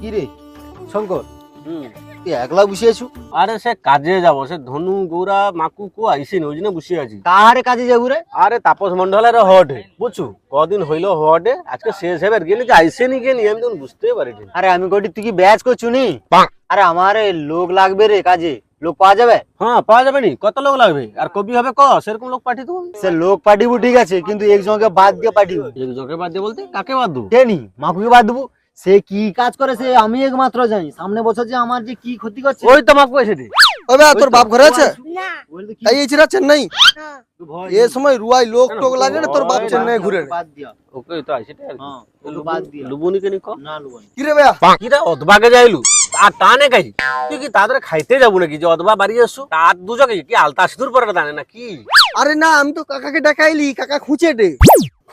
কি রে? শঙ্কর তুই একলা বসে আছু? আরে সে কাজে যাব সে ধনু গৌরা মাকু কো আইসিনি ওই জন্য বসে আছি। কাহারে কাজে যাবু রে? আরে তাপস মন্ডলের হটে বুঝছু? কদিন হইল হটে আজকে শেষ হবে গেলে যে আইসেনি গেলি আমি তখন বুঝতে পারিনি। আরে আমি কটি তুই কি ব্যাচ করছু নি? আরে আমার লোক লাগবে রে কাজে লোক পাওয়া যাবে? হ্যাঁ পাওয়া যাবে নি কত লোক লাগবে? আর কবি হবে ক সেরকম লোক পাঠিয়ে দেবো। সে লোক পাঠিবু ঠিক আছে কিন্তু একজনকে বাদ দিয়ে পাঠিয়ে একজনকে বাদ দিয়ে বলতে কাকে বাদ দেবো? কে নি? মাকুকে বাদ দেবু? সে কি কাজ করে সে আমি একমাত্র জানি। সামনে বছর যে আমার যে কি ক্ষতি করছে। ওই তো দে। ওবে তোর বাপ ঘরে আছে? না। বলতে কি? তাই এইছিরা চেন্নাই এ সময় রুয়াই লোক টোক লাগে না তোর বাপ চেন্নাই ঘুরে। বাদ দিয়া। ওকে তো আর হ্যাঁ বাদ দিয়া। লুবুনি কেনি ক? না লুবনি। কি রে কিরা অদবাকে যাইলু? আর টানে গাই তুই কি তাদের খাইতে যাব নাকি? যে অদবা বাড়ি আসু তার দুজকে কি আলতা সিঁদুর পরে দানে না কি আরে না আমি তো কাকাকে ডাকাইলি কাকা খুঁচে দে।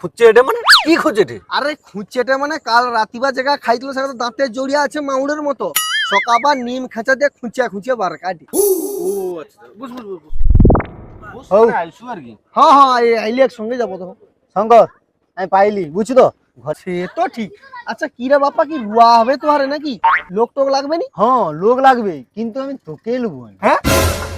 খুঁজছে এটা মানে? কি খুঁজছে এটা? আরে খুঁচেটে মানে কাল রাতিবা জায়গা খাইছিল সেটা তো দাঁতে জড়িয়ে আছে মাউড়ের মতো। সকাবার নিম খেঁচা দিয়ে খুঁচিয়া খুঁচিয়া বার কাটি। ও আচ্ছা বুঝ বুঝ বুঝ বুঝ। হ্যাঁ হ্যাঁ এই আইলি একসঙ্গে যাব তো। শঙ্কর আমি পাইলি বুঝছ তো? সে তো ঠিক। আচ্ছা কি রে বাপ্পা কি রুয়া হবে তো আরে নাকি? লোক টোক লাগবে নি? হ্যাঁ লোক লাগবে কিন্তু আমি তোকে লুবো হ্যাঁ?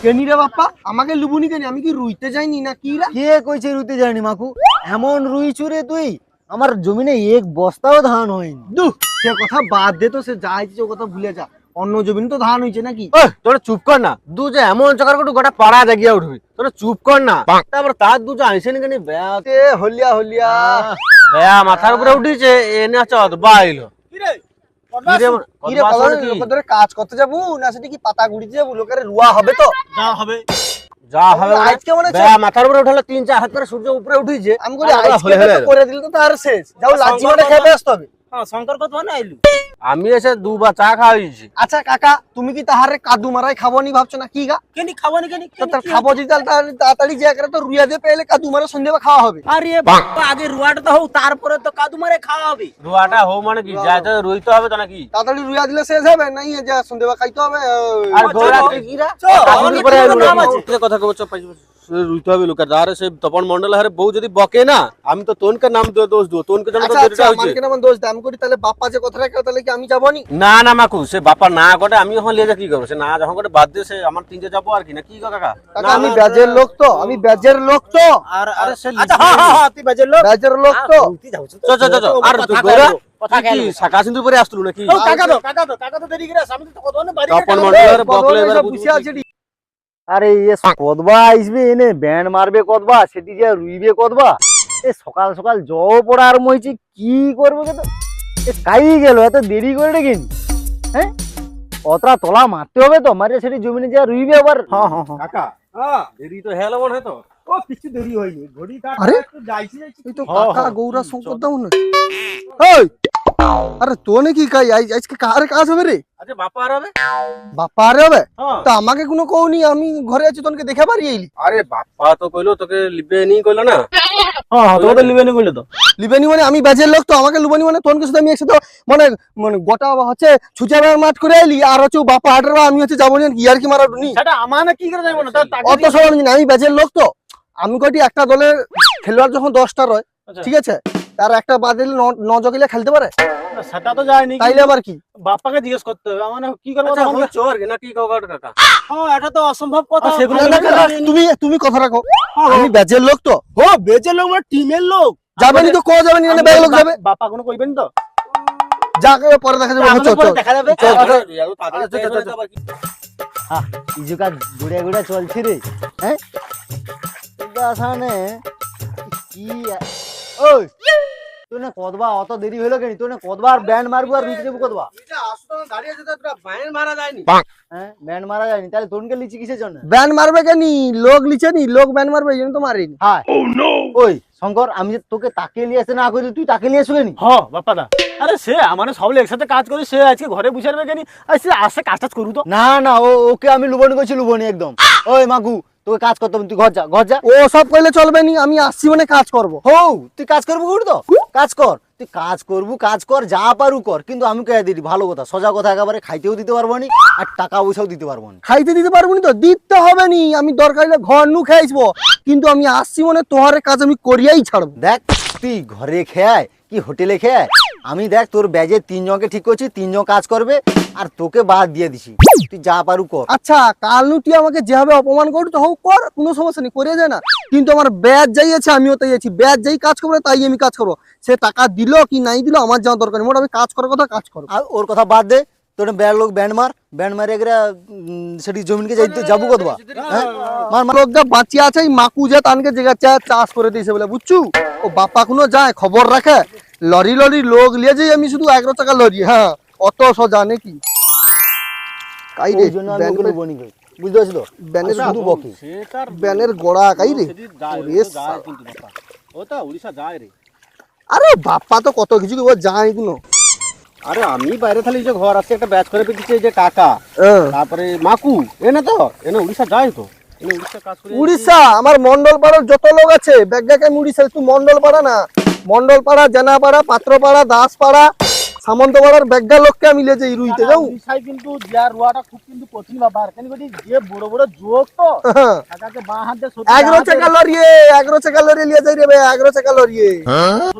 কেনি রে বাপ্পা? আমাকে লুবুনি কেনি আমি কি রুইতে যাইনি না কি রে? কে কইছে রুতে জানি মাকু? এমন রুই চুরে তুই? আমার জমিনে এক বস্তাও ধান হয়নি। দু সে কথা বাদ দে তো সে যা হয়েছে কথা ভুলে যা। অন্য জমিন তো ধান হয়েছে নাকি? তোরা চুপ কর না। দু যে এমন চকার কটু গোটা পাড়া জাগিয়া উঠবি। তোরা চুপ কর না। তারপর তার দু যে আইসে নি কেনি হলিয়া হলিয়া। বেয়া মাথার উপরে উঠিছে এনে আছে অদবা আইলো কি রে? কাজ করতে যাব না সেটা কি পাতা গুড়িতে যাব? লোকের রুয়া হবে তো? যা হবে। মানে আজকে মনে হচ্ছে মাথার উপরে উঠালে তিন চার হাত করে সূর্য উপরে উঠিছে আমি করি আজকে তো করে দিলে তো তার শেষ। যাও লাচ্ছি মাঠে খেয়ে ব্যস্ত হবে। আমি এসে দুবার চা খাওয়াইছি আচ্ছা কাকা তুমি কি তাহারে কাদু মারাই খাব নি ভাবছ না কি গা? কেনি খাবানি কেনি তো তার খাব যদি তাড়াতাড়ি- তাড়াতাড়ি যে করে তো রুইয়া দিয়ে পেলে কাদু মারা সন্ধ্যে খাওয়া হবে। আরে বাবা আগে রুয়াটা তো হোক তারপরে তো কাদু মারে খাওয়া হবে। রুয়াটা হো মানে কি? যাইতে রইতে হবে তো নাকি? তাড়াতাড়ি রুইয়া দিলে শেষ হবে নাই যে সন্ধ্যে খাইতে হবে আর গৌরা। কিরা কথা কব চপ রুইতে হবে লোকের আরে সে তপন মন্ডল হারে বউ যদি বকে না আমি তো তোনকে নাম দিয়ে দোষ দেবো তোনকে জানো তো আচ্ছা দেরিটা আচ্ছা হয়েছে আমাকে নাম দোষ দে আমি করি তাহলে বাপ্পা যে কথা রাখে তাহলে কি আমি যাব নি না না মাকু সে বাপা না করে আমি লিয়ে যা কি করব সে না যখন করে বাদ দিয়ে সে আমার তিনটে যাব আর কি না কি কাকা কাকা আমি ব্যাজের লোক তো আমি ব্যাজের লোক তো আর আরে সে আচ্ছা হ্যাঁ হ্যাঁ তুই বাজে লোক ব্যাজের লোক তো চ চ চ চ আর কথা গৌরা কইবো, কথা তুই কি কইবো। শাকা সিন্ধু পরে আসতুল নাকি ও কাকা তো কাকা তো কাকা তো দেরি করে আসে, আমি তো কত না বাড়ি তপন মন্ডলের বকলে এবার সব বুঝব বসে কি? আছে রে। আরে ইয়ে কদবা আসবে এনে, ব্যান্ড মারবে কদবা, সেটি যে রুইবে কদবা। এ সকাল সকাল জল পড়া আরম্ভ হয়েছে, কি করব কে তো? এ কাই গেল, এত দেরি করে ডেকেন হ্যাঁ? অতটা তলা মারতে হবে তো মারে সেটি জমিনে যা রুইবে আবার। হ্যাঁ হ্যাঁ কাকা দেরি তো হেলো মনে হয় তো। ও কিছু দেরি হয়নি। ঘড়ি আরে? যাইছি যাইছি এই তো হ্যাঁ, কাকা হ্যাঁ। গৌরা শঙ্কর দাও না। ওই আরে তো নাকি কাই? আজকে কার কাজ হবে রে? আচ্ছা বাপা আর হবে? আরে হবে? হ্যাঁ। তা আমাকে কোনো কওনি আমি ঘরে আছি তোকে দেখে পারি এইলি আরে বাপা তো কইলো তোকে লিবে নি কইলো না? হ্যাঁ হ্যাঁ তোকে লিবে নি বললে তো। লিবেনি মানে আমি ব্যাজের লোক তো আমাকে লুবানি মানে তোনকে শুধু আমি একসাথে মানে মানে গোটা হচ্ছে ছুচাবার মাঠ করে এলি আর হচ্ছে ও বাপ্পা হাটের আমি হচ্ছে যাব না ইয়ার কি মারা নি সেটা আমার না কি করে যাইবো না? অত সব আমি জানি না, আমি ব্যাচের লোক তো। আমি কটি একটা দলের খেলোয়াড় যখন দশটা রয় আচ্ছা। ঠিক আছে? তার একটা বাদ দিলে ন- ন জগিলে খেলতে পারে? সেটা তো যায়নি তাইলে আবার কি? বাপাকে জিজ্ঞেস করতে হবে। মানে কি করব আচ্ছা চোর কি না কি কাকা? হ্যাঁ এটা তো অসম্ভব কথা। আর সেগুলো। তুমি তুমি কথা রাখো। হ্যাঁ, আমি ব্যাচের লোক তো। ও বেজের লোক মানে টিমের লোক। যাবে নি তো কো যাবে নি? ব্যাগ লোক যাবে। বাপা কোনো কইবেন তো? যা করে পরে দেখা যাবে চল চল। দেখা যাবে। চল, আচ্ছা, চল, এত তাড়াতাড়ি আচ্ছা, হয়ে কি? আ- ওই তুই না কদবা অত দেরি হলো কেন? তুই না কদবা ব্যান্ড মারবো আর রুইতে দেবো কদবা? হ্যাঁ ব্যান্ড মারা যায়নি। তাহলে তোনকে লিচি কিসের জন্য? ব্যান মারবে কেনি? লোক লিচে নি লোক ব্যান মারবে এই জন্য তো মারিনি। হাই ওই শঙ্কর আমি যে তোকে তাকে নিয়ে আসতে না করি তুই তাকে নিয়ে আসবে হ বাপা দা আরে সে আমার সব একসাথে কাজ করি সে আজকে ঘরে থাকবে কেন? আর সে আসে কাজ টাজ করু তো। না না ও ওকে আমি লুবনি করছি লুবনি একদম। ওই মাগু তোকে কাজ করতে তুই ঘর যা ঘর যা। ও সব কইলে চলবে নি আমি আসছি মানে কাজ করব। হৌ তুই কাজ করব তো? কাজ কর। তুই কাজ করবু কাজ কর যা পারু কর। কিন্তু আমি কে দিদি ভালো কথা সোজা কথা একেবারে খাইতেও দিতে পারব নি আর টাকা পয়সাও দিতে পারব না। খাইতে দিতে পারব নি তো? দিতে হবে নি। আমি দরকার হলে ঘর নু খাইছবো কিন্তু আমি আসছি মানে তোহারে কাজ আমি করিয়াই ছাড়ব। দেখ তুই ঘরে খেয়ায় কি হোটেলে খেয়ায়? আমি দেখ তোর ব্যাজে তিনজনকে ঠিক করছি তিনজন কাজ করবে। আর তোকে বাদ দিয়ে দিছি। তুই যা পারু কর। আচ্ছা কাল নু তুই আমাকে যেভাবে অপমান করু তো হোক কর কোনো সমস্যা নেই করে যায় না। কিন্তু আমার ব্যাজ যাই আছে আমিও তাই আছি। ব্যাজ যাই কাজ করবে তাই আমি কাজ করব। সে টাকা দিল কি নাই দিল আমার যাওয়ার দরকার নেই। মোট আমি কাজ করার কথা কাজ করব। আর ওর কথা বাদ দে তোর ব্যান্ড লোক ব্যান্ড মার ব্যান্ড মারে এগরা সেটি জমিনকে যাইতে যাব কতবা? হ্যাঁ? মার মার। লোকটা বাঁচিয়ে আছে এই মাকু যে তানকে জেগাচ্ছে চাষ করে দিয়েছে বলে বুঝছু? ও বাপা কোনো যায় খবর রাখে? লরি লরি লোক লিয়ে যাই আমি শুধু এগারো টাকা লরি হ্যাঁ। অত সোজা নাকি বুঝতে পারছি তো? ব্যানের শুধু বকি। ব্যানের গোড়া উড়িষ্যা যায় রে। আরে বাপ্পা তো কত কিছু যায় আরে আমি বাইরে যে ঘর আছে একটা ব্যাচ করে পেয়েছি যে কাকা। তারপরে মাকু এনে তো এনে উড়িষ্যা যায় তো। উড়িষ্যা আমার মন্ডল পাড়ার যত লোক আছে ব্যাগাকে আমি উড়িষ্যা তুই মন্ডল পাড়া না। মন্ডল পাড়া জেনাপাড়া পাত্রপাড়া দাসপাড়া সামন্ত পাড়ার ব্যাগা লোককে আমি যাই রুইতে যাও। উড়িষ্যায় কিন্তু জিয়ার রুয়াটা খুব কিন্তু কঠিন ব্যাপার। কেন বলি যে বড় বড় যোগ তো হ্যাঁ। কাকাকে বাঁ হাত সোজা এগারো চাকা লরিয়ে এগারো চাকা লরিয়ে লিয়ে যাই রে ভাই এগারো চাকা লরিয়ে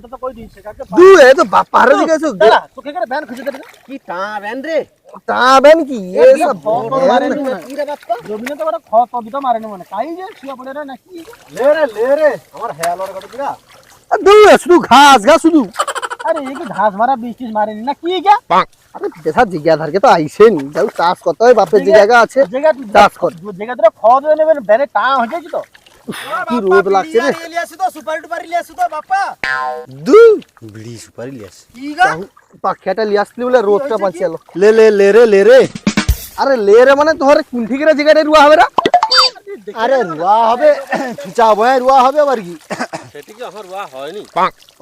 তো কই দিচ্ছে কাকে দু এ তো বাপ্পা হারে দিকে আছো তোকে করে ব্যান খুঁজে দে কি টা ব্যান রে? টাবেন কি? এ সব মারেনি মনে কি রে বাপ্পা? জমিনে তো বড় খত অবিতা মারেনি মনে কাই যে শুয়া পড়ে রে নাকি? লে রে লে রে। আমার হেয়ালর গড় দিরা দু শুধু ঘাস ঘাস শুধু। আরে এই কি ঘাস মারা বৃষ্টি মারেনি না? কি গা? আরে বেসা জিজ্ঞা ধারকে তো আইসেন। যাও চাষ করতে হয় বাপের যে জায়গা আছে জায়গা চাষ কর। জায়গা ধরে খত হয়ে নেবেন ব্যানে টা হয়ে যাচ্ছে তো। কি রোদ লাগছে রে। দু। বিড়ি সুপারি লিয়াস পাখিয়াটা লিয়ে আসলি বলে রোদটা বাঁচিয়ে লে লে লে রে লে রে। আরে লে রে মানে তোর কুণ্ঠি করে জায়গাটা রুয়া হবে না আরে রুয়া হবে ছুচা বয় রুয়া হবে আবার কি? সেটি আমার রুয়া হয়নি।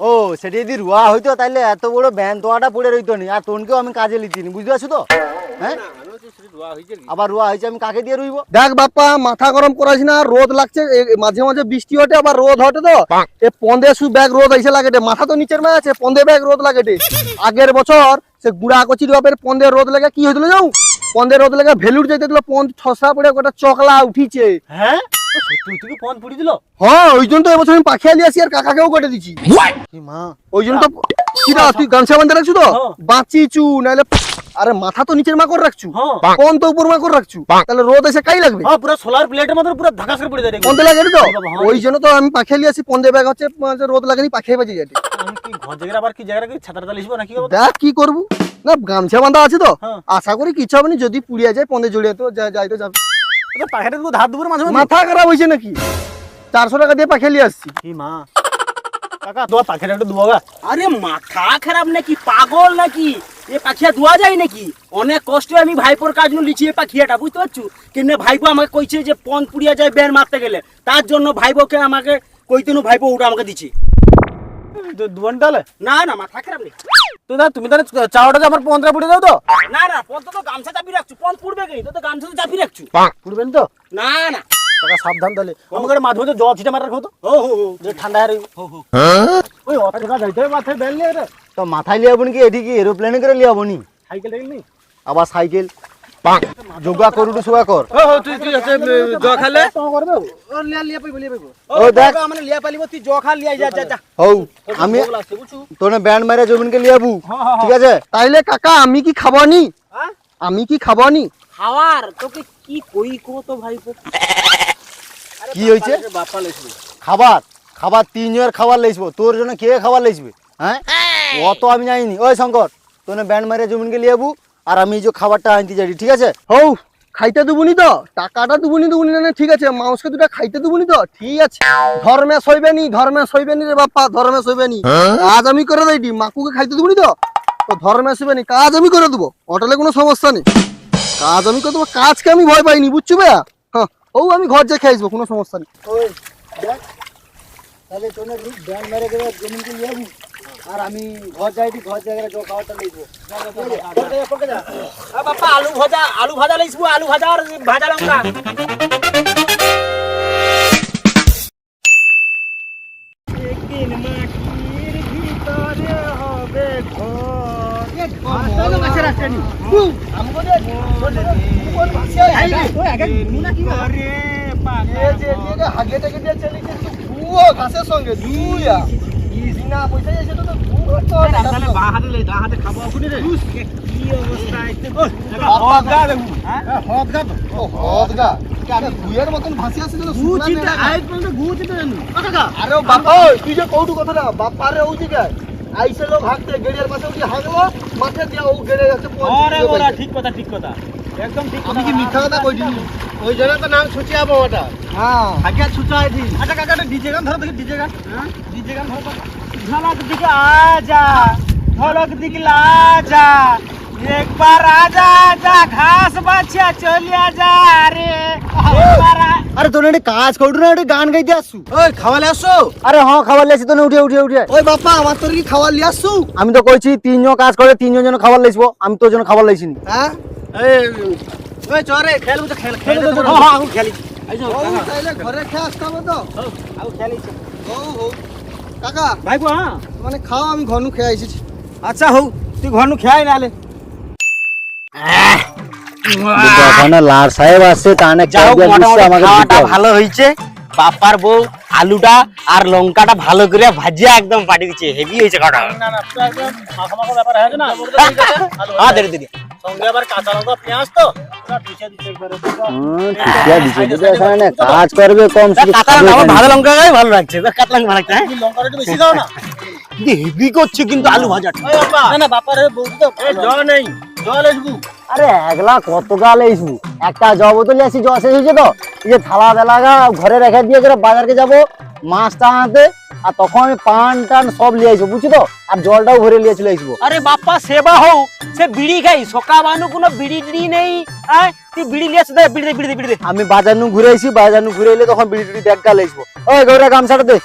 ও সেটি যদি রুয়া হইতো তাহলে এত বড় ব্যান তোয়াটা পড়ে রইতো নি আর তোনকেও আমি কাজে লিখিনি বুঝতে পারছ তো? হ্যাঁ? আবার রোয়া হয়েছে আমি কাকে দিয়ে রুইব? দেখ বাপ্পা মাথা গরম করাস না রোদ লাগছে মাঝে মাঝে বৃষ্টি হটে আবার রোদ হটে তো। এ পন্দে শু ব্যাগ রোদ আইসে লাগে মাথা তো নিচের মায় আছে পন্দে ব্যাগ রোদ লাগে আগের বছর সে গুড়া কচির বাপের পন্দে রোদ লেগে কি হয়েছিল যাও পন্দে রোদ লেগে ভেলুর যেতে দিল পন্দ ঠসা পড়ে গোটা চকলা উঠিছে। হ্যাঁ? পুড়ি দিল? হ্যাঁ ওই জন্য তো এবছর আমি পাখি আলি আসি আর কাকাকেও কেটে দিচ্ছি। মা ওই জন্য তো কিরা তুই গামছা বান্ধে রাখছু তো? হ্যাঁ। নাহলে আরে মাথা তো নিচের মা করে রাখছু। হ্যাঁ। কোন তো উপর মা করে রাখছু। তাহলে রোদ এসে কাই লাগবে? হ্যাঁ পুরো সোলার প্লেটের মতো পুরো ধাকাস করে পড়ে যায় রে। লাগে তো হ্যাঁ। ওই জন্য তো আমি পাখি আসি পন্দে ব্যাগ হচ্ছে মানে রোদ লাগেনি পাখি বাজে যাবে আমি কি ঘর জায়গা আবার কি জায়গা কি ছাতাটা লিখব নাকি দেখ কি করব। না গামছা বান্ধা আছে তো। হ্যাঁ। আশা করি কিছু হবে না যদি পুড়িয়া যায় পন্দে জড়িয়ে তো যাই তো যাবে। পাখিটা তো ধার দুপুর মাঝে মাঝে। মাথা খারাপ হয়েছে নাকি? চারশো টাকা দিয়ে পাখি লিয়ে আসছি। কি মা। কাকা তোমার পাখিটা একটু দুয়াগা আরে মাথা খারাপ নাকি? পাগল নাকি? এ পাখিয়া দোয়া যায় নাকি? অনেক কষ্টে আমি ভাইপোর কাজ নু লিছি এ পাখিয়াটা বুঝতে পারছ? ভাইপো আমাকে কইছে যে পন পুড়িয়া যায় মারতে গেলে। তার জন্য ভাইপোকে আমাকে কইতেনু ভাইপো ওটা আমাকে দিচ্ছে। দুয়ান না না মাথা খারাপ নেই। তো না তুমি তাহলে চাওয়াটা আমার পন্দ্রা পুড়ে দাও তো। না না পন্ত তো গামছা চাপি রাখছো। পন পুড়বে কি? তো তো গামছা তো চাপি রাখছো। পুড়বেন তো? না না। কাকা সাবধান তাহলে। আমাকে মাঝে মাঝে জল ছিটে মারা রাখো তো ও হো হো। যে ঠান্ডা হারে ওই অত টাকা যাইতে হবে মাথায় বেল নিয়ে তো মাথায় লিয়াবো নি কি এদিকে এরোপ্লেনে করে লিয়াবো নি? সাইকেল টাইকেল নেই আবার সাইকেল। যোগা করুটু সোগা কর। তুই তুই আছে জ খালে? করবে? ও লিয়া লিয়া পাইবো লিয়া পাইবো ও দেখ। মানে লিয়া পালিব তুই জ খা লিয়া যা যা যা। হৌ আমি তোনে ব্যান্ড মেরে জমিনকে লিয়াবু ঠিক আছে? তাইলে কাকা আমি কি খাব নি হ্যাঁ? আমি কি খাব নি খাওয়ার? তোকে কি কই কো তো ভাইপো? কি হয়েছে খাবার খাবার তিনজনের খাবার লেসবো। তোর জন্য কে খাবার লেসবে হ্যাঁ? অত আমি জানিনি। ওই শঙ্কর তোনে ব্যান্ড মেরে জমিনকে লিয়াবু আর আমি যে খাবারটা আনতে যাই ঠিক আছে? হৌ খাইতে দেবুনি তো? টাকাটা দেবুনি দেবুনি না ঠিক আছে মাউসকে দুটা খাইতে দেবুনি তো? ঠিক আছে। ধর্মে সইবে নি ধর্মে সইবে নি রে বাপ্পা ধর্মে সইবে নি কাজ আমি করে দেই মাকুকে খাইতে দেবুনি তো? তো ধর্মে সইবে নি কাজ আমি করে দেবো হোটেলে কোনো সমস্যা নেই। কাজ আমি করে দেবো কাজকে আমি ভয় পাইনি বুঝছ ভাইয়া? হ্যাঁ ও আমি ঘর যে খেয়ে আসব কোনো সমস্যা নেই। ওই দেখ। তাহলে তোনে ব্যান্ড মেরে গেলে জমিনকে লিয়াবু আর আমি ঘর যাই ঘর জায়গায় যে খাবারটা লিখব বাপ্পা আলু ভাজা আলু ভাজা লাইছবো আলু ভাজা আর ভাজা লঙ্কা ঘাসের সঙ্গে বিনা পয়সায় এসে তো তো ভুল হতো তাহলে বাঁ হাতে লে ডান হাতে খাব ওখানে রে। কি অবস্থা আইতে হদগা দেখু হদগা তো। হদগা আমি ভুয়ের মতন ভাসি আসি তো গু চিন্তা আই পর্যন্ত গু চিন্তা জানু কাকা আরে বাপা ওই তুই যে কৌটু কথাটা বাপা রে ওই দিকে আইসে লোক হাঁটতে গেড়িয়ার পাশে উঠে হাগলো মাঠে দিয়া ও গেড়ে গেছে আরে বড়া ঠিক কথা ঠিক কথা। ওই জন্য তো ওটা। হ্যাঁ? লা যা ঘাস চলিয়া যা রে। আরে কাজ করু না গান গাইতে আসু। ওই খাওয়ালে আসো। আরে হ্যাঁ খাওয়ালে আসি তোনে উঠে উঠে উঠে ওই বাপা আমার তোর কি খাওয়ালে আসু? আমি তো কইছি তিনজন কাজ করে তিনজন যেন খাবার লাইছবো আমি তোর জন্য খাবার লাইছিনি হ্যাঁ? ওই চরে খেল তো খেল খেল খেলো তো হ্যাঁ হ্যাঁ আমি খেলি আইছো ও কাকা। তাইলে ঘরে খেয়ে আসতে তো। আমি খেলি ও হো কাকা ভাই গো হ্যাঁ। মানে খাও আমি ঘনু খেয়ে আইছি। আচ্ছা হউ তুই নালে। লার সাহেব খাওয়াটা ভালো হয়েছে। বাপার বউ আলুটা আর লঙ্কাটা ভালো করে ভাজিয়া একদম পাঠিয়ে দিচ্ছে। হেভি হয়েছে খাওয়াটা। না না মাখা মাখা ব্যাপার হয়েছে না? হ্যাঁ দেরি দেরি সঙ্গে আবার কাঁচা লঙ্কা পেঁয়াজ তো? পুরো ঢুকে দিচ্ছে একবারে কাজ করবে কম। ভালো লঙ্কা গায়ে ভালো লাগছে। কাঁচা লঙ্কা ভালো লাগছে হ্যাঁ? লঙ্কাটা একটু বেশি দাও না। হেভি করছে কিন্তু আলু ভাজাটা না না বাপার তো জল নেই জল আসবু আরে একলা কত গাল এইসু একটা জ বোতল আসি জ শেষ হয়েছে তো? এই যে থালা বেলাগা ঘরে রেখে দিয়ে বাজারকে যাব। মাছটা আনতে আর তখন আমি পান টান সব লিয়ে আসব বুঝছ তো? আর জলটাও ভরে লিয়ে চলে আসব। আরে বাপ্পা সেবা হও সে বিড়ি খাই সকা বানু কোনো বিড়ি টিড়ি নেই হ্যাঁ তুই বিড়ি লিয়ে আসতে বিড়ি দে বিড়ি দে বিড়ি দে। আমি বাজার নু ঘুরে আসি বাজার নু ঘুরে এলে তখন বিড়ি টিড়ি ব্যাগ গাল আসব। ওই গৌরা গামছাটা দে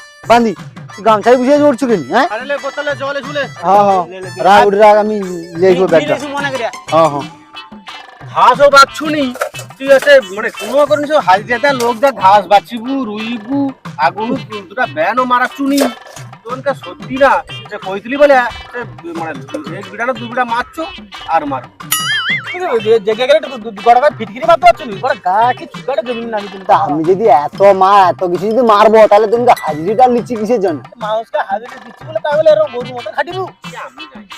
তুই গামছাই বুঝিয়ে জড়ছু কিনি হ্যাঁ? আরে লে বোতলে জল এসুলে হ্যাঁ হ্যাঁ। রাগ উঠে রাগ আমি লিয়ে আসব ব্যাগটা। মনে হ্যাঁ হ্যাঁ। ঘাসও বাচ্ছুনি তুই আছে মানে কোনো করে সব হাজিরাতে লোক যা ঘাস বাছিবু রুইবু, আগুন দুটা ব্যানও মারাচ্ছুনি তোনকা সত্যি না যে কইতলি বলে মানে এক বিড়া না দু বিড়া মারছো, আর মার। আমি যদি এত মা এত কিছু যদি মারবো তাহলে তুমি তো হাজিরিটা নিচ্ছি কিসের জন্য?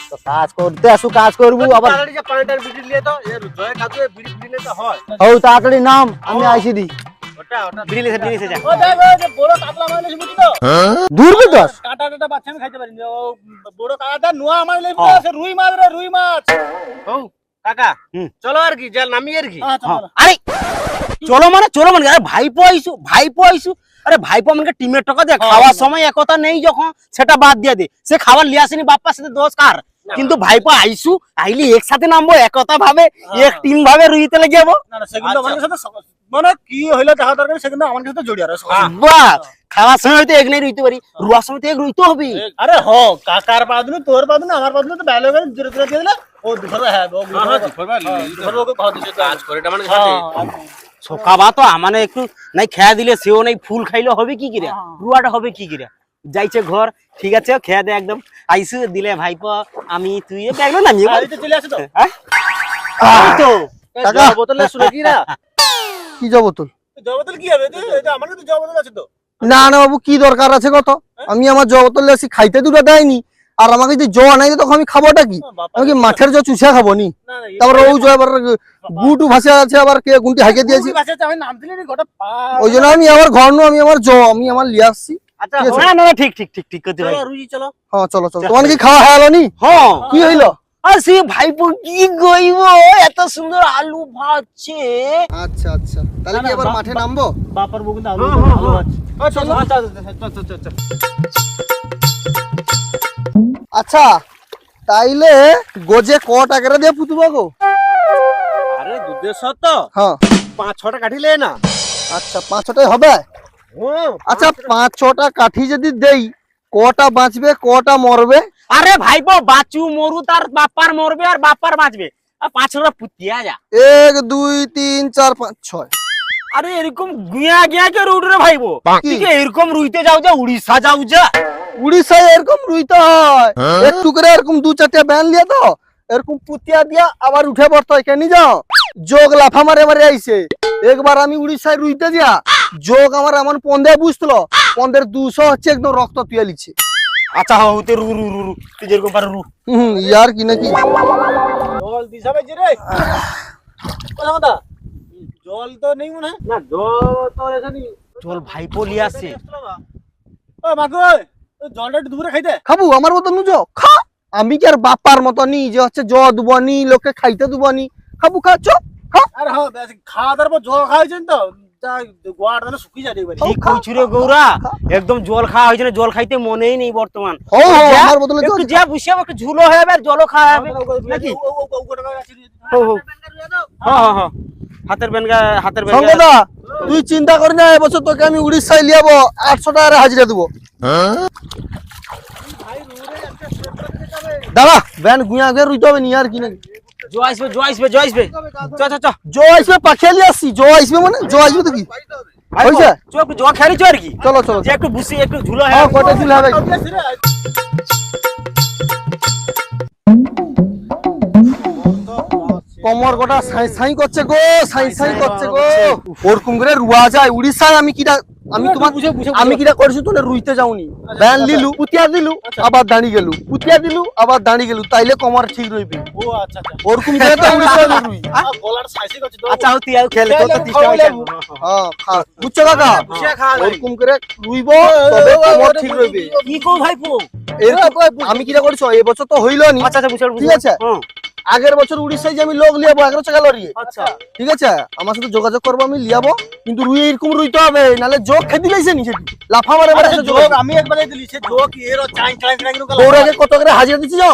তো কাজ করতে আসু কাজ করব আবার তাড়াতাড়ি যে পানিটার বিড়ি নিয়ে তো এর জয় কাজু বিড়ি বিড়ি নিয়ে তো হয় হও তাড়াতাড়ি নাম আমি আইসি দি ওটা ওটা বিড়ি লিয়েছে বিড়ি লিয়েছে যা। ও দেখ ওই যে বড় কাতলা মাছ বুঝি তো? দূর কি দশ কাটা কাটা বাচ্চা আমি খাইতে পারি না ও বড় কাটা নোয়া আমার লেবু আছে রুই মাছ রে রুই মাছ। ও কাকা চলো আর কি জল নামি আর কি। আরে চলো মানে চলো মানে আরে ভাইপো আইসু ভাইপো আইসু। আরে ভাইপো আমাকে টিমের টাকা দে খাওয়ার সময় একতা নেই যখন সেটা বাদ দিয়ে দে। সে খাবার লিয়ে আসেনি বাপ্পার সাথে দোষ কার? কিন্তু ভাইপো আইসু আইলি একসাথে নামবো একতা ভাবে এক টিম ভাবে রুইতে লেগে যাব মানে কি হইল দেখা দরকার সেগুলো আমার সাথে জড়িয়ে বাহ! খাওয়ার সময় হয়তো এক নেই রুইতে পারি রুয়ার সময় তো এক রুইতে হবে। আরে হ কাকার পাদনু তোর পাদনু আমার পাদনু তো ব্যালো করে জোরে জোরে দিয়ে দিলে হ্যাঁ কাজ করে এটা মানে হ্যাঁ, সকাবা তো আমানে একটু নাই খেয়া দিলে সেও নাই ফুল খাইলে হবে কি কিরা রুয়াটা হবে কি কিরা যাইছে ঘর ঠিক আছে খেয়া দে একদম। আইসু দিলে ভাইপো আমি তুই ব্যাগলো নামিয়ে আর চলে আসে তো। হ্যাঁ তো। কাকা। বোতলে শুনে কি না কি কি হবে তো আমার আছে তো না না বাবু কি দরকার আছে কত? আমি আমার জ বোতলে আসি খাইতে দুটো দেয়নি আর আমাকে যদি জ নাই তখন আমি খাবোটা কি? আমি কি মাঠের জ চুষা খাব নি? না না তারপরে ও জ আবার গুটু ভাসে আছে আবার কে গুনটি হাইকে দিয়েছি। আমি নাম দিলে নি গোটা পা। ওই জন্য আমি আমার ঘর নু আমি আমার জ আমি আমার লিয়ে আসছি। আচ্ছা ঠিক না, ঠিক ঠিক ঠিক ঠিক করতে ভাই চলো রুজি চলো। হ্যাঁ চলো চলো। তোমার কি খাওয়া হয়ে নি? হ্যাঁ। কি হইল? আর সে ভাইপো কি গইব? এত সুন্দর আলু ভাজছে। আচ্ছা আচ্ছা। তাহলে কি এবার মাঠে নামবো? বাপার বউ আলু হ্যাঁ, হ্যাঁ, হ্যাঁ। চলো আচ্ছা চল চল চল। আচ্ছা তাইলে গোজে ক টাকা দিয়ে পুতুবা গো। আরে দুধের সর তো হ্যাঁ। পাঁচ ছটা কাঠিলে না। আচ্ছা পাঁচ ছটাই হবে? আচ্ছা পাঁচ ছটা কাঠি যদি দেই কটা বাঁচবে কটা মরবে? আরে ভাইপো বাঁচু মরু তার বাপার মরবে আর বাপার বাঁচবে। আর পাঁচটা পুতিয়া যা। এক দুই তিন চার পাঁচ ছয়। আরে এরকম গুয়া গিয়া কে রুট রে ভাইবো? তুই এরকম রুইতে যাও যা উড়িষ্যা যাও যা? উড়িষ্যায় এরকম রুইতে হয়। একটু করে এরকম দু চারটে ব্যান লিয়ে তো এরকম পুতিয়া দিয়া আবার উঠে পড়তে হয়। কেন যাও? যোগ লাফা মারে মারে আইছে। একবার আমি উড়িষ্যায় রুইতে যা যোগ আমার এমন পন্দে বুঝতো পন্দের দুশো হচ্ছে একদম রক্ত তুলে লিছে। আচ্ছা হো তুই রু রু রু রু। তুই যেরকম পারো রু। হুম ইয়ার কি নাকি? জল দিস হবে যে রে কথা কথা জল তো নেই মনে হয়? না জল তো এখানে জল ভাইপো লিয়ে আসছে ও মাগো জলটা একটু দূরে খাইতে? খাব আমার মতো নুজো খা। আমি কি আর বাপার মতো নি যে হচ্ছে জ দুবনি লোকে খাইতে দুবনি খাব খা চ আরে হ্যাঁ খাওয়া দাওয়ার পর জল খাওয়াইছেন তো? একদম জল খাওয়া হয়েছে না জল খাইতে মনেই নেই বর্তমান। যা, একটু ঝুলো হয়ে যাবে আর জলও খাওয়া নাকি? হাতের বেনগা হাতের বেনগা তুই চিন্তা করি না এবছর তোকে আমি উড়িষ্যায় লিয়াবো আটশো টাকা হাজিরা দেবো। দাদা ব্যান গুঁয়া গিয়ে রুইতে হবে নি আর কি নাকি? জো আসবে জো আসবে জো আসবে। চ চ চ। জো আসবে পাখিয়ে লিয়ে আসছি। জো আসবে মানে? জো আসবে তো কি? ভাইপো, হয়েছে? চ একটু জল খেয়ে নিচ্ছ আর কি? চলো চলো যে একটু বসে একটু ঝুলো হ্যাঁ কটা চুল হবে। কমর গোটা সাই সাই করছে গো সাই সাই করছে গো। ওরকম করে রুয়া যায়। উড়িষ্যায় আমি কিটা আমি তোমার আমি কিটা করেছি তোলে রুইতে যাওনি। ব্যান লিলু পুতিয়া দিলু আবার দাঁড়িয়ে গেলু। পুতিয়া দিলু আবার দাঁড়িয়ে গেলু। তাইলে কমর ঠিক রইবে। ও আচ্ছা আচ্ছা। ওরকম করে তো রুই। গলার সাইজে করছে আচ্ছা তুই আর খেলে তো তিস্তা খাওয়ালে। হ্যাঁ খা। বুঝছ কাকা। ওরকম করে রুইব তবে কমর ঠিক রইবে। কি কো ভাইপো এরকম আমি কিটা করছ এবছর তো হইল নি আচ্ছা আচ্ছা বুঝে ঠিক আছে? আগের বছর উড়িষ্যায় যে আমি লোক লিয়াবো এগারো টাকা লরিয়ে। আচ্ছা। ঠিক আছে? আমার সাথে যোগাযোগ করব আমি লিয়াবো। কিন্তু রুই এরকম রুইতে হবে নাহলে যোগ খেতে দিলেছে নি সেটি লাফা মারে যোগ আমি একবার দিলি সে যোগ এর চাই চাই চাই কিন্তু কত করে হাজিরা জানো?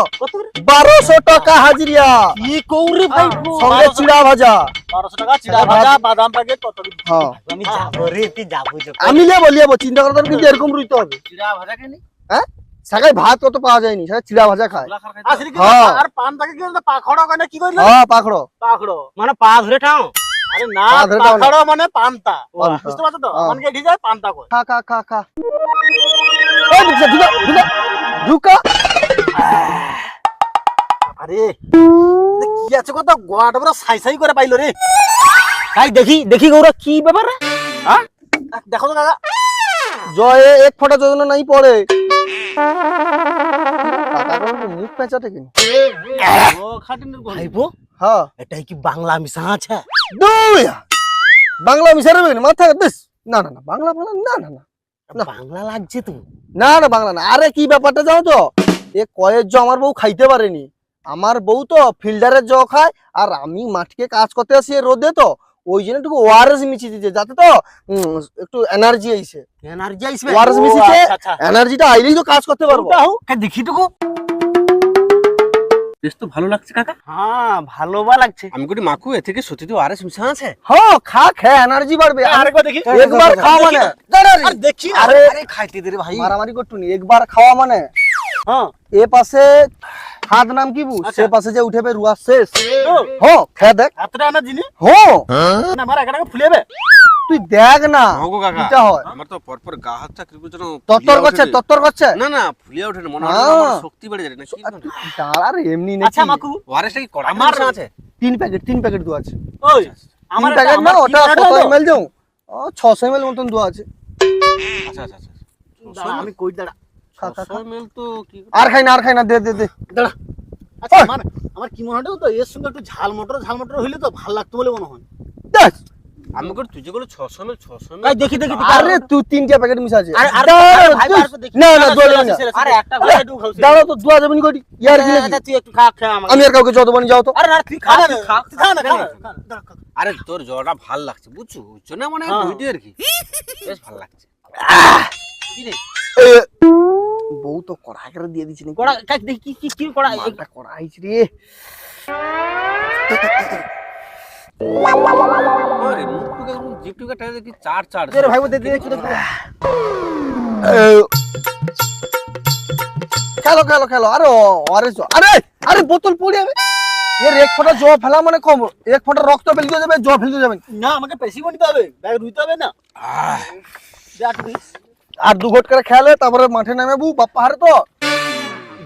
বারোশো টাকা হাজিরিয়া কি কৌরে ভাইপো সঙ্গে চিড়া ভাজা। হ্যাঁ। আমি লিয়াবো লিয়াবো চিন্তা করো কিন্তু এরকম রুইতে হবে। চিড়া ভাজা কেনি? হ্যাঁ? সাকাই ভাত কত পাওয়া যায়নি সেটা চিড়া ভাজা খায়। হ্যাঁ। আর পান তাকে কি বলতো পাখড়ো কেন কি কইলো? হ্যাঁ পাখড়ো। পাখড়ো। মানে পা ধরে ঠাও। আরে না। পাখড়ো মানে পান্তা। বুঝতে পারছ তো? হ্যাঁ। মানে কি যায় পান্তা কই খা খা খা খা। এই ঢুকছে ঢুকা ঢুকা ঢুকা। আরে কি আছে কত? গোয়াটা পুরো সাই সাই করে পাইলো রে। তাই দেখি দেখি গৌরা কি ব্যাপার রে? হ্যাঁ দেখো তো কাকা। জয়ে এক ফোঁটা যোজনা নাই পড়ে মুখ পেঁচাতে কিনি হ্যাঁ। এটাই কি বাংলা মিশা আছে? বাংলা মিশারে বেন মাথা বেশ না না না বাংলা বাংলা না না না না। বাংলা লাগছে তো। না না বাংলা না। আরে কি ব্যাপারটা জানো তো? এ কয়ের জ আমার বউ খাইতে পারেনি। আমার বউ তো ফিল্ডারের জ খায় আর আমি মাঠকে কাজ করতে আসি রোদে তো। ওই জন্য একটু ওয়ারেস মিশিয়ে দিচ্ছে যাতে তো একটু এনার্জি আইছে। এনার্জি আইসবে? ওয়ারেস মিশিয়েছে। এনার্জিটা আইলেই তো কাজ করতে পারব। দেখি টুকু। বেশ তো ভালো লাগছে কাকা। হ্যাঁ ভালো বা লাগছে। আমি কটি মাকু এ থেকে সত্যি তো আরএস মিশা আছে? হ্যাঁ খা খা এনার্জি বাড়বে। আর আরেকবার দেখি। একবার খাওয়া মানে। আর আরে আরে খাইতে দে রে ভাই। মারামারি করটুনি একবার খাওয়া মানে। হ্যাঁ। এ পাশে হাত নাম কি বু? আচ্ছা। সে পাশে যে উঠেবে রুয়া শেষ। ও, হো খা দেখ। হাতটা আনা জিনি? হো। না আমার একা ফুলেবে তুই দেখ না হগো কাকা। এটা হয়। আমার তো পরপর গা হাতটা কীরকম যেন তত্তর করছে তত্তর করছে। না না ফুলিয়া ওঠে না মনে হয় হ্যাঁ। আমার শক্তি বেড়ে যায় না কি দাঁড়া রে এমনি আচ্ছা মাকু। ওয়ারেসটা কি কড়া আমার- মিশা আছে। তিন প্যাকেট তিন প্যাকেট দু আছে। ওই আমার প্যাকেট না ওটা কত এমএল দেও ও ছশো এমএল মতন দু আছে। আচ্ছা আচ্ছা আচ্ছা। আমি কই দাঁড়া। খা, খা, খা। 600 ml তো কি আর খাই না আর খাই না দে দে দে। আচ্ছা আমার আমার কি মনে হয় তো এর সঙ্গে একটু ঝাল মটর ঝাল মটর হইলে তো ভালো লাগতো বলে মনে হয়। আমি করে তুই যেগুলো 600 ml 600 ml দেখি দেখি দেখি। আরে তুই তিনটা প্যাকেট মিশা আছে। আরে, আরে, দাঁড়া, আরে, ভাই, তুই- ভাই, দেখি। না না দোয়া যাবে আরে একটা আরে, একটু খাওয়াছি। দাঁড়া তো দোয়া যাবে নি ইয়ার কি আচ্ছা, তুই একটু খা খা আমাকে আমি আর কাউকে যত বানি যাও তো। আরে না তুই খা খা না, খা খা খা না, খা না, দাঁড়া, খা। আরে তোর জ্বরটা ভালো লাগছে বুঝছ? ওই জন্য মনে। আর কি। বেশ ভালো লাগছে। বউ তো কড়াই করে দিয়ে দিচ্ছে কড়া কাজ দেখি কি কি কি কড়া? রে। আরে মুখটুকে জিপটুকে টাইরে দেখি চার চার রে ভাই দে দে একটু খেলো খেলো খেলো। আরে আরে আরে আরে বোতল পড়ে যাবে। এর এক ফোঁটা জ ফেলা মানে কম। এক ফোঁটা রক্ত ফেলতে যাবে জ ফেলতে যাবে। না আমাকে পেশি বনিতে হবে ব্যাগ রুইতে হবে না। দেখ। আর দু ঘট করে খেলে তারপরে মাঠে নেমে বু বাপ্পা হারে তো।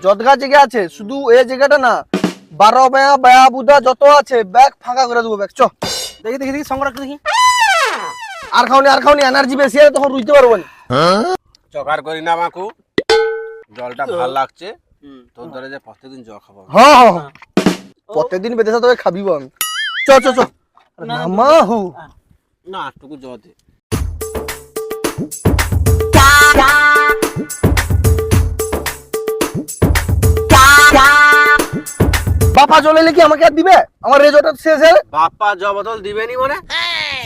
যদগা জেগে আছে শুধু এ জায়গাটা না বারো বেয়া বেয়া বুদা যত আছে ব্যাগ ফাঁকা করে দেবো ব্যাগ চ। দেখি দেখি দেখি সংগ্রহ দেখি। আর খাওনি আর খাওনি এনার্জি বেশি আছে তখন রুইতে পারব না। চকার করি না মাকু। জলটা ভালো লাগছে। তোর দ্বারা যে প্রত্যেকদিন জল খাব। হ্যাঁ হ্যাঁ। প্রত্যেকদিন বেঁধে তোকে খাবিব আমি চ চ চ। নামা হু না। আটটুকু জল দে। বাপা এলে কি আমাকে আর দিবে? আমার রেজোটা শেষ হয়ে বাপ্পা জবদল দিবেনি মানে?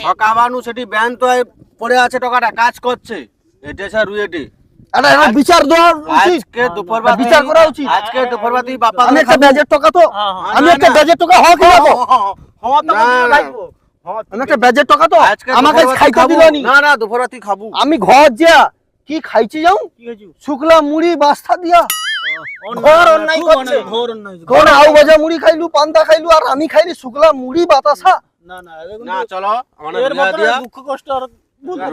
সকাবানু সেটি ব্যান তো পড়ে আছে টাকাটা কাজ করছে। এটা স্যার রুয়েটি। আরে আমার বিচার দেওয়া আজকে দুপুর বিচার করা উচিত। আজকে দুপুর বাদে বাপ্পা আমি একটা ব্যাজের টাকা তো। আমি একটা ব্যাজের টাকা হওয়া কি পাবো না, না। আমি একটা ব্যাজের টাকা তো। আমাকে খাইতে খাব। না না দুপুর রাতে খাব। আমি ঘর যা কি খাইছি যাও? শুকলা মুড়ি বাস্তা দিয়া। ঘর অন্যায় করছে। কোন আউ ভাজা মুড়ি খাইলু পান্তা খাইলু আর আমি খাইলি শুকলা মুড়ি বাতাসা। না চলো আমার রুইয়া দিয়া। দুঃখ কষ্ট আর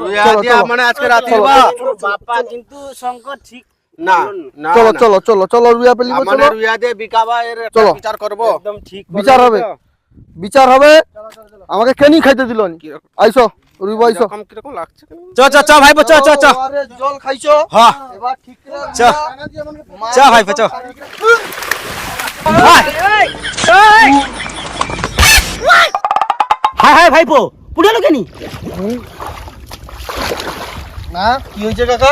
রুইয়া চলো, দিয়া চলো। মানে আজকে রাতে চলো, বা। বাপ্পা কিন্তু শঙ্কর ঠিক না না। চলো না। চলো চলো চলো রুইয়া পেলি চলো। রুইয়া দিয়ে বিকাবা এর বিচার করব। একদম ঠিক বিচার হবে। বিচার হবে। আমাকে কেনি খাইতে দিল আইসো। রুই আইসো কীরকম কীরকম লাগছে চ চ চ ভাইপো চ চ চ। জল খাইছো? হ্যাঁ এবার ঠিক করে চ। চ ভাইপো চ। হাই হাই ভাইপো পুড়ালো কেনি? না কি হয়েছে কাকা?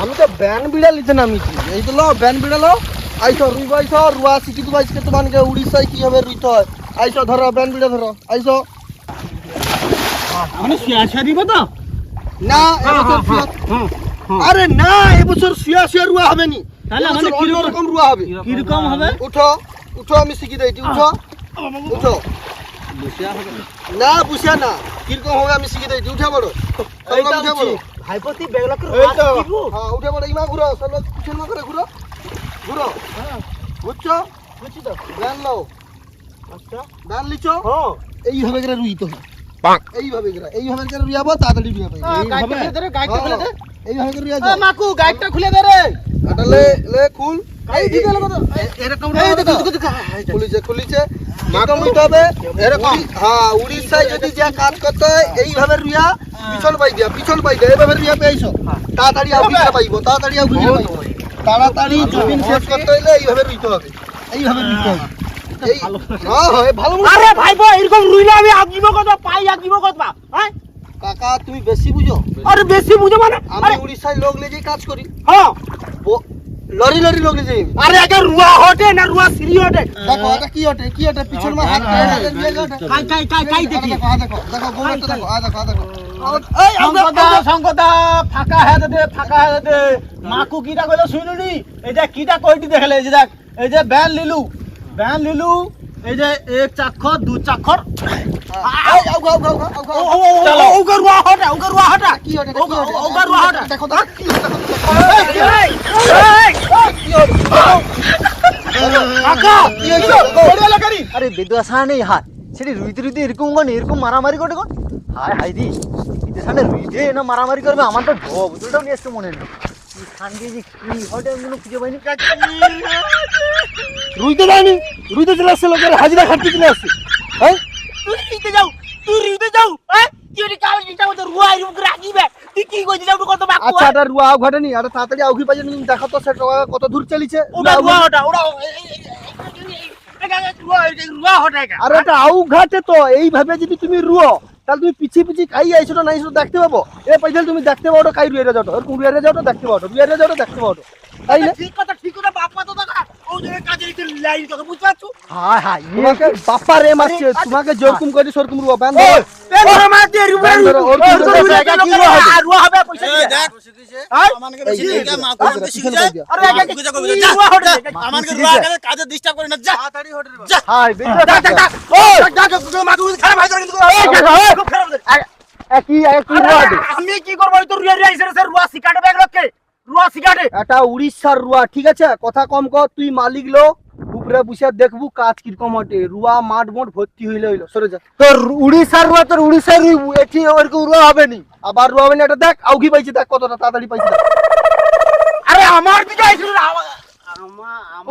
আমি তো ব্যান বিড়া লিতে নামিছি। এই তো লো ব্যান বিড়া আইসো রুই আইসো রুয়া শিখি তো আজকে তোমাকে উড়িষ্যায় কীভাবে রুইতে হয়? আইসো ধরো ব্যান বিড়া ধরো। আইসো। মানে শুয়া শুয়া দিব তো? না এবছর শুয়া- আরে না এবছর শুয়া শুয়া রুয়া হবে নি। তাহলে আমাদের কিরকম- রকম রুয়া হবে। কীরকম হবে? উঠো উঠো আমি শিখি দিই উঠো। উঠো। না। বুঝিয়া না। কীরকম হবে আমি শিখে দিই উঠে পড়ো। উঠে পড়ো। ভাইপো তুই বেগলাকে এই হ্যাঁ উঠে পড়ো ইমা ঘুরো সব পিছন করে ঘুরো ঘুরো। বুঝছ? বুঝছি তো। ব্যান লও আচ্ছা। ব্যান লিচো। হ্যাঁ। এইভাবে করে রুইতে হয় এইভাবে করে এইভাবে করে রুইয়াবো তাড়াতাড়ি রুইয়া পাই এইভাবে? গাইডটা খুলে দে এইভাবে করে রুইয়া যাও মাকু গাইডটা খুলে দে রে। আটালে লে খুল। এই দিকে লাগো এরকম এই দেখো দেখো খুলিছে খুলিছে। রুইতে হবে। এরকম। হ্যাঁ উড়িষ্যায় যদি যা কাজ করতে হয় এইভাবে রুইয়া পিছন পাই দিয়া পিছন পাই দিয়া এইভাবে রুইয়া পেয়েছ। তাড়াতাড়ি আউগিটা পাইবো তাড়াতাড়ি আউগিটা পাইবো তাড়াতাড়ি জমিন শেষ করতে হইলে এইভাবে রুইতে হবে। এইভাবে রুইতে হবে। এই হ্যাঁ হ্যাঁ ভালো মতো- আরে ভাইপো এরকম রুইলে আমি আগিব কত? পাই আগিব কত? পা হ্যাঁ? কাকা তুমি বেশি বুঝো। আরে বেশি বুঝো মানে? আমি আরে লোক লেগে কাজ করি। হ্যাঁ। লরি লরি লোক লেগে আরে আগে রুয়া হটে না রুয়া সিরি হটে? দেখো এটা কি ওঠে কি ওঠে পিছন মা হাত দিয়ে দিয়ে ওঠে কাই কাই কাই কাই দেখি? দেখো দেখো দেখো গোবরটা দেখো আ দেখো। দেখো এই শঙ্করদা শঙ্করদা ফাঁকা দে ফাঁকা দে। মাকু কিটা কইলো শুনুনি যে কিটা কইটি দেখলে? এই যে দেখ এই যে ব্যান লিলু ব্যান লিলু এই যে এক চাক্ষর দু চাক্ষর। আরে বেদুয়াশা নেই হাত। সেটি রুইতে রুইতে এরকম কোন এরকম মারামারি করে কোন? হায় হাই দি। সামনে রুইতে না মারামারি করবে আমার তো বুঝলটাও নিয়ে আসতে মনে নেই খানকে যে কি হটে আমি কোনো খুঁজে পাইনি রুইতে যায়নি রুইতে চলে আসছে লোকের হাজিরা খাটতে চলে আসছে হ্যাঁ তুই রিতে যাও তুই রিতে যাও হ্যাঁ তুই এটি কাল মতো রুয়া এরকম রাখিবে তুই কি কইছিস যাও কত বাকু আচ্ছা এটা রুয়া ঘটেনি আরে তাড়াতাড়ি আউগি পাই জানি দেখো তো সেটা কত দূর চলিছে ওটা রুয়া হটা ওটা রুয়া রুয়া হটা আরে এটা আউ ঘাটে তো এইভাবে যদি তুমি রুও তাহলে তুমি পিছি পিছি খাই আইছো না আইছো দেখতে পাবো? এ পয়সা তুমি দেখতে পাবো কাই রুয়ে যাও এরকম রুয়ে যাও দেখতে পাবো রুয়ে যাও দেখতে পাবো তাই না ঠিক কথা ঠিক কথা বাপ মা তো দেখা ও যে কাজে একটু লাইন তোকে বুঝতে পারছ হায় হায় তোমাকে বাপ্পা রে মারছে তোমাকে যেরকম করে সেরকম রুয়া ব্যান ও পেন মা রুয়া ওর কি হচ্ছে? জায়গা কি রুয়া হবে রুয়া হবে পয়সা দিয়ে হ্যাঁ? আরে আগে রুয়া হটে আমাকে রুয়া কাজে কাজে ডিস্টার্ব করে না যা হায় বেদুয়া ডাক ডাক ডাক ও ডাক ডাক মা তুই খারাপ ভাই কিন্তু খুব খারাপ কি আগে কি রুয়া আমি কি করব তো রুয়া রুয়া এসে স্যার রুয়া সিকাটে ব্যাগ রাখকে রুয়া এটা উড়িষ্যার রুয়া ঠিক আছে? কথা কম কর তুই মালিক লো উপরে বসে দেখবু কাজ কীরকম হটে রুয়া মাঠ মোট ভর্তি হইলে হইল সরে যা। তোর উড়িষ্যার রুয়া তোর উড়িষ্যার এটি ওরকম রুয়া হবে নি। আবার রুয়া মানে এটা দেখ পাইছে দেখ কতটা তাড়াতাড়ি পাইছে। আরে আমার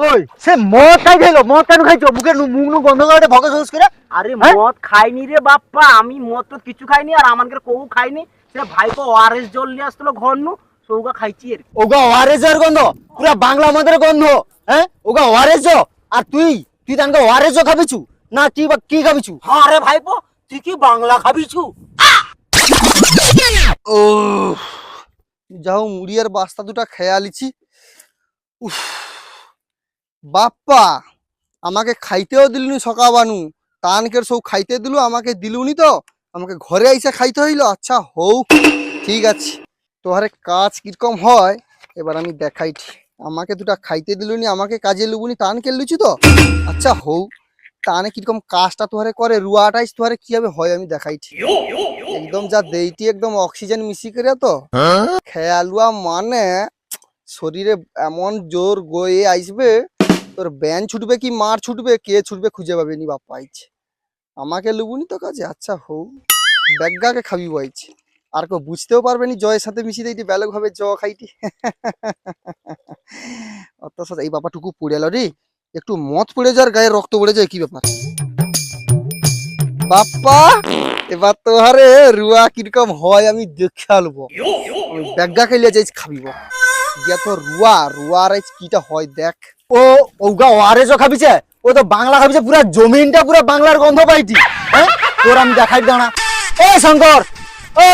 ওই সে মদ খাই খাইলো মদ কেন খাইছো? মুখে মুখ নু বন্ধ করে ভকে সোস করে? আরে? মদ খাইনি রে বাপ্পা আমি মদ তো কিছু খাইনি আর আমাকে কেউ খাইনি। সে ভাইপো ওআরএস জল নিয়ে আসছিল ঘর নু। সৌগা খাইছি আর ওগা ওয়ারেজের গন্ধ পুরা বাংলা মদের গন্ধ হ্যাঁ? ওগা ওয়ারেজ আর তুই তুই তানকে ওয়ারেজ খাবিছু? না কি বা কি খাবিছু? হ্যাঁ রে ভাইপো তুই কি বাংলা খাবিছু? ও যাও মুড়িয়ার বাস্তা দুটা খেয়া লিছি উফ বাপ্পা আমাকে খাইতেও দিলুনি সকা বানু তানকের সব খাইতে দিলু আমাকে দিলুনি তো? আমাকে ঘরে আইসা খাইতে হইল? আচ্ছা হৌ ঠিক আছে। তোহারে কাজ কীরকম হয়? এবার আমি দেখাইছি আমাকে দুটা খাইতে দিলুনি আমাকে কাজে লুবুনি তানকে লুচি তো? আচ্ছা হৌ টানে কীরকম কাজটা তোহারে করে রুয়াটাইস তোহারে কীভাবে হয় আমি দেখাইছি একদম যা দেইটি, একদম অক্সিজেন মিশি করে তো। খেয়ালুয়া মানে শরীরে এমন জোর গয়ে আসবে তোর ব্যান ছুটবে কি মার ছুটবে, কে ছুটবে খুঁজে পাবে নি আইছে। আমাকে লুবুনি তো কাজে? আচ্ছা হৌ ব্যাগাকে খাবি বইছে। আর কেউ বুঝতেও পারবে নি জয়ের সাথে মিশিয়ে দিইটি ব্যালক ভাবে জ খাইটি। সাথে এই বাবাটুকু পড়ে এলো রে। একটু মদ পড়ে যাওয়ার গায়ে রক্ত পড়ে যায়, কি ব্যাপার? বাপ্পা, এবার তোহারে রুয়া কীরকম হয় আমি দেখে আলবো। আমি ব্যাগা খাইলে যাই খাবিব। দিয়া তো রুয়া, রুয়ার কিটা হয় দেখ। ও, ওগা ওয়ারেজ খাবিছে? ও তো বাংলা খাবিছে, পুরা জমিনটা পুরা বাংলার গন্ধ পাইটি। হ্যাঁ? তোর আমি দেখাই দাও এ শঙ্কর এ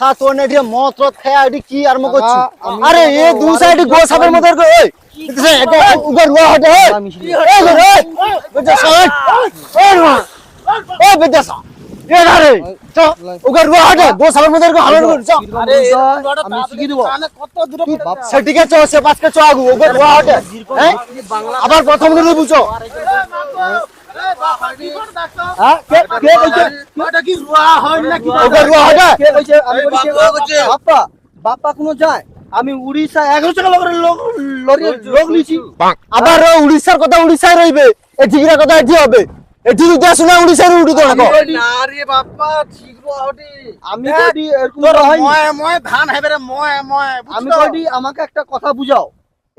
সা তোর না এটি মত রত খায়া এটি কি আরম্ভ করছু আমি আরে এ দু সাইড গো সাপের মতো করে ওই দেখতেছে, এটা উগা রুয়া হটে শুনি। এ রে বেটা সাইড এ রুয়া। এ বেটা সা এ রে। তো উগা রুয়া হটে গো সাপের মতো করে হালন করছ আরে আমি শিখিয়ে দেবো। সেটিকে চ সে পাঁচকে চ আগু ওগা রুয়া হটে। হ্যাঁ? আবার প্রথম করে বুঝো হ্যাঁ হয় বাপ্পা কোনো যায়? আমি উড়িষ্যা এগারোশো টাকা লোক আবার উড়িষ্যার কথা উড়িষ্যায় রইবে। এঠিকিরা কথা এটি হবে। এটি যদি শুনে উড়িষ্যার উঠি তো না রে বাপ্পা আমি এরকম ময় ধান হবে রে ময় ময় আমি আমাকে একটা কথা বুঝাও।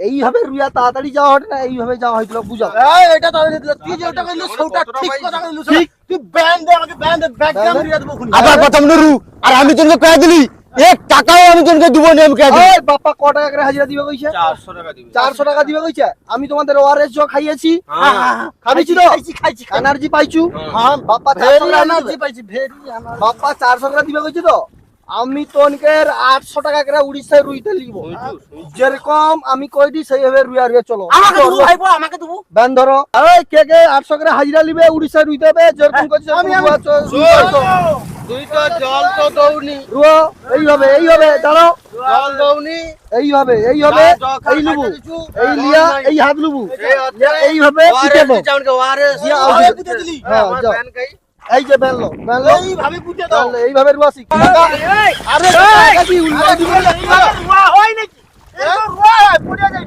এইভাবে রুয়া তাড়াতাড়ি যাওয়া হটে না এইভাবে যাওয়া হয়তো বুঝাও এই এটা তো দিল। তুই যে ওটা কইলু সেটা ঠিক কথা কইলু ঠিক। তুই ব্যান্ড দে আমাকে ব্যান্ড দে ব্যাক Band দাম দে। রিয়া খুনি। আবার প্রথম নুরু আর আমি তোকে কয়ে দিলি এক টাকাও আমি তোকে দিব না আমি কয়ে দিলি ওই বাপ্পা ক টাকা করে হাজিরা দিবে কইছে? 400 টাকা দিবি। চারশো টাকা দিবে কইছে? আমি তোমাদের ওআরএস জ খাইয়েছি। খাবিছি তো? খাইছি খাইছি এনার্জি পাইছু? হ্যাঁ। বাপ্পা এনার্জি পাইছি ভেরি এনার্জি বাপ্পা চারশো টাকা দিবে কইছে তো? আমি তোনকের আটশো টাকা করে উড়িষ্যায় রুইতে লিখব যেরকম আমি কইটি সেইভাবে রুইয়া রুইয়া চলো। আমাকে দেবো ব্যান ধরো। এই কে কে আটশো করে হাজিরা লিবে উড়িষ্যায় রুইতে হবে যেরকম করছে আমি- আমি। তুই তো জল তো দৌনি রুয়ো এইভাবে এইভাবে দাঁড়াও। জল দৌনি এইভাবে এইভাবে যা, যা, এই লুবু। এই লিয়া হাত লুবু। দাও। দিলি। হ্যাঁ, যাও। এই যে ব্যান লো এইভাবে পুঁতে দাও। এইভাবে রুয়া শিখ। আরে কাকা কি উল্লাই দিবে? রুয়া হয় নাকি? রুয়া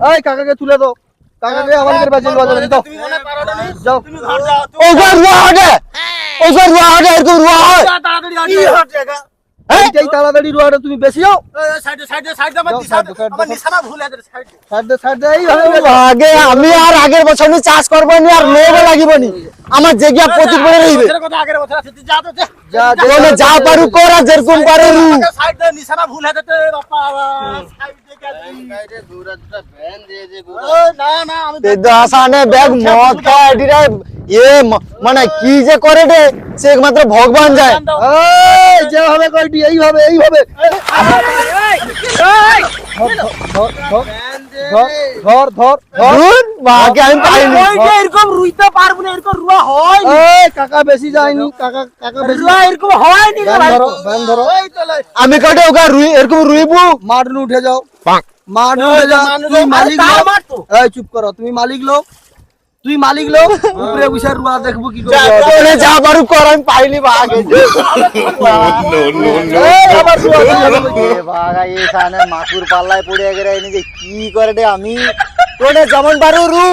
হয়, এই কাকাকে তুলে দাও। কাকাকে আমাদের বাজে দাও। মনে পারো না যাও। তুমি ঘর যাও ওগো রুয়া হটে ওগো রুয়া হটে এরকম রুয়া হয়। তাড়াতাড়ি কি হচ্ছে গা? এইটাই তাড়াতাড়ি রুয়াটা তুমি বেশি যাও। আগে আমি আর আগের বছর নি চাষ করব নি আর লোভ লাগিব নি আমার জেগিয়া প্রতি পড়ে রইবে কথা আগের বছর যা পারু কর যেরকম পারে রু সাইড দে নিশানা ভুল আছে তে বাপা সাইড দে গাড়ি ও না না আমি হাসানে ব্যাগ মদ খায় এটিরা এ মানে কি যে করে রে সে একমাত্র ভগবান যায়। এই কইটি এইভাবে এইভাবে ধর ধর ধর ধুর, বাকে আমি পাইনি। এরকম রুইতে পারব না এরকম রুয়া হয় এই কাকা বেশি যায়নি কাকা কাকা বেশি রুয়া এরকম হয় নি রে ব্যান ভাইপো। ধরো ব্যান ধরো। আমি কাটে ওগা রুই এরকম রুইবু। মাঠ নু উঠে যাও। মাঠ নু উঠে যাও। তুমি মালিক লোক। এই চুপ করো তুমি মালিক লোক। তুই মালিক লোক উপরে বসে রুয়া দেখব কি করে। যা পারু কর আমি এই। বাগা এই সানে মাকুর পাল্লায় পড়ে গেলে এনে যে কি করে রে আমি? তোনে যেমন পারু রু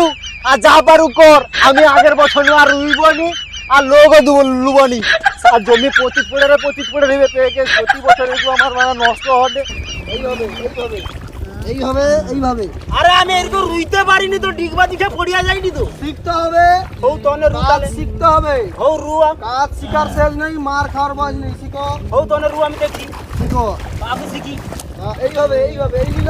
আর যা পারু কর আমি আগের বছর আর রুইব নি আর লোকও দুব লুবনি আর জমি পতিত পড়ে রে পতিত পড়ে রইবে পেকে প্রতি বছর আমার মানে নষ্ট হবে এইভাবে এইভাবে এইভাবে এইভাবে। আরে আমি এরকম রুইতে পারিনি তো ডিগবা দিকে পড়িয়া যাইনি তো। শিখতে হবে। ও তনে রু শিখতে হবে। হৌ রুয়া কাজ শিকার শেষ নেই মার খাওয়ার বাজ নেই শিখো। ও তনে রু আমি দেখি। শিখো। বাবু শিখি। এইভাবে এইভাবে এই নিল।